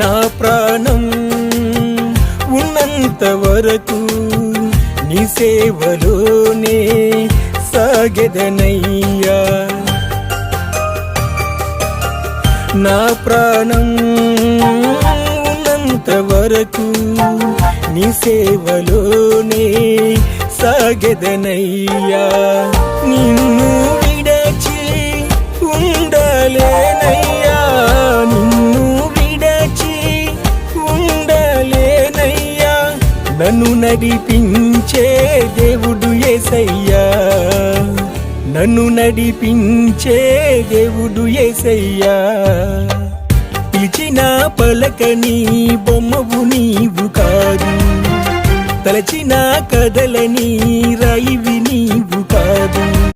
నా ప్రాణం ఉన్నంత వరకు నీ సేవలోనే సాగెదనయ్యా. నా ప్రాణం ఉన్నంత వరకు నీ సేవలోనే సాగెదనయ్యా. నిన్ను నన్ను నడిపించే దేవుడు ఏసయ్యా. నన్ను నడిపించే దేవుడు ఏసయ్యా. పిలిచిన పలకని బొమ్మవు నీవు కాదు. తలచిన కదలని